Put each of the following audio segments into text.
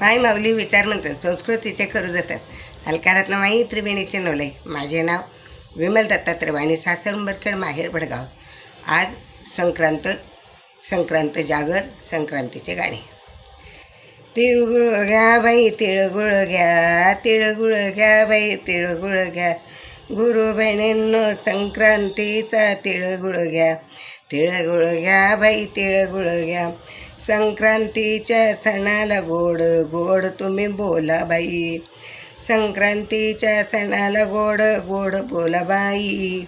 माय माऊली विचार म्हणतात संस्कृतीचे करू जातात. हलकारातनं माई त्रिवेणीचे नवले. माझे नाव विमल दत्ता त्रिवाणी सासर उंबरखेड माहेर भडगाव आज संक्रांत संक्रांत जागर संक्रांतीचे गाणे. तिळगुळ घ्या बाई तिळगुळ घ्या तिळगुळ घ्या बाई तिळगुळ घ्या. गुरु बहिणींनो संक्रांतीचा तिळगुळ घ्या. तिळगुळ घ्या बाई तिळगुळ घ्या. संक्रांतीच्या सणाला गोड गोड तुम्ही बोला बाई. संक्रांतीच्या सणाला गोड गोड बोला बाई.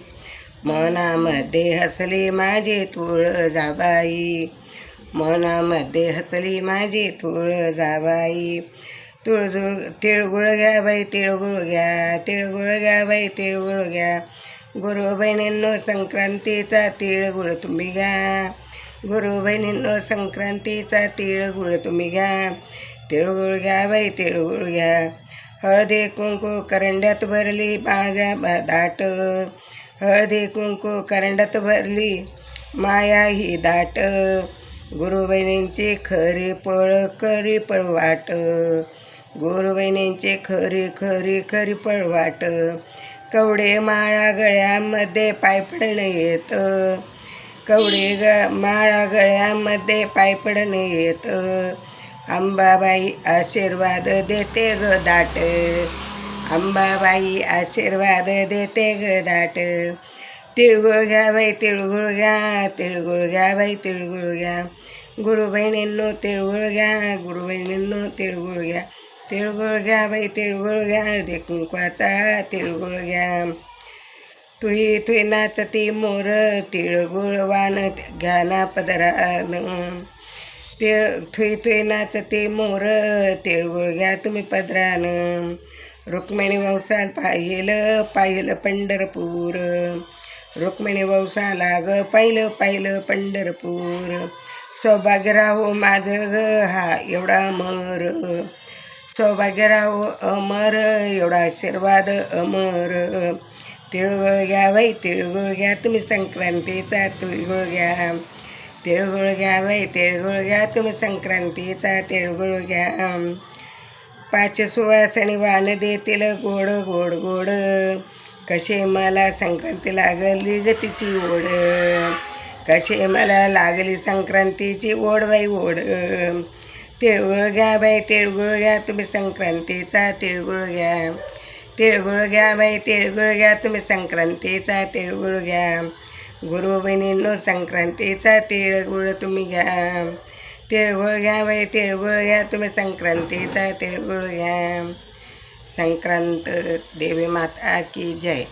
मनामध्ये हसली माझे तुळ जाबाई मनामध्ये हसली माझे तुळ जाबाई तुळजुळ तिळगुळ घ्या बाई तिळगुळ घ्या तिळगुळ घ्या बाई तिळगुळ घ्या. गुरु बहिणींनो संक्रांतीचा तिळगुळ तुम्ही घ्या. गुरु बहिणींनो संक्रांतीचा तिळगुळ तुम्ही घ्या. तिळगुळ घ्या बाई तिळगुळ घ्या. हळदी कुंकू करंड्यात भरली माझ्या दाट. हळदी कुंकू करंड्यात भरली माया ही दाट. गुरुबहिणींची खरी पळ करी पळवाट गुरुबहिणींची खरी खरी खरी पळवाट. कवडे माळा गळ्यामध्ये पायपडणं येतं. कवडे ग माळा गळ्यामध्ये पायपडणं येतं. अंबाबाई आशीर्वाद देते ग दाट. अंबाबाई आशीर्वाद देते ग दाट. तिळगुळ घ्या बाई तिळगुळ घ्या तिळगुळ घ्या बाई तिळगुळ घ्या. गुरुबहिणींनो तिळगुळ घ्या गुरुबहिणींनो तिळगुळ घ्या. तिळगुळ घ्या बाई तिळगुळ घ्या दे कुंकवाचा तिळगुळ घ्या तुही तुही नाचती मोर तिळगुळ वान घ्या ना पदरान. तिळ थुई थुई नाचते मोर तिळगुळ घ्या तुम्ही पदरान. रुक्मिणी वंशाल पाहिलं पाहिलं पंढरपूर. रुक्मिणी वंशाला ग पाहिलं पाहिलं पंढरपूर. सौभाग्य राहो माझं ग हा एवढा मर. सौभाग्यराव अमर एवढा आशीर्वाद अमर. तिळगुळ घ्या बाई तिळगुळ घ्या तुम्ही संक्रांतीचा तिळगुळ घ्या. तिळगुळ घ्या बाई तिळगुळ घ्या तुम्ही संक्रांतीचा तिळगुळ घ्या. पाच सुवासणी वाण देतील गोड गोड गोड. कसे मला संक्रांती लागली ग तिची ओढ. कसे मला लागली संक्रांतीची ओढ बाई ओढ. तिळगुळ घ्या बाई तिळगुळ घ्या. तुम्ही संक्रांतीचा तिळगुळ घ्या. तिळगुळ घ्या बाई तिळगुळ घ्या. तुम्ही संक्रांतीचा तिळगुळ घ्या. गुरु बहिणींनो संक्रांतीचा तिळगुळ तुम्ही घ्या. तिळगुळ घ्या बाई तिळगुळ घ्या. तुम्ही संक्रांतीचा तिळगुळ घ्या. संक्रांत देवी माता की जय.